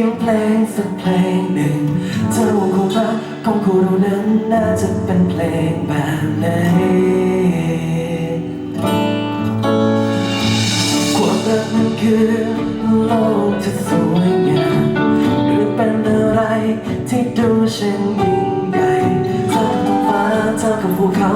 ขียนเพลงสักเพลงหนึ่งเธอว่าคงรักของคู่รานั้นน่าจะเป็นเพลงแบบไหนความรักมันคือโลกที่สวยงามหรือเป็นอะไรที่ดูเช่นงยิ่งใหญ่เธอกับองฟ้าเธอากับภูเขา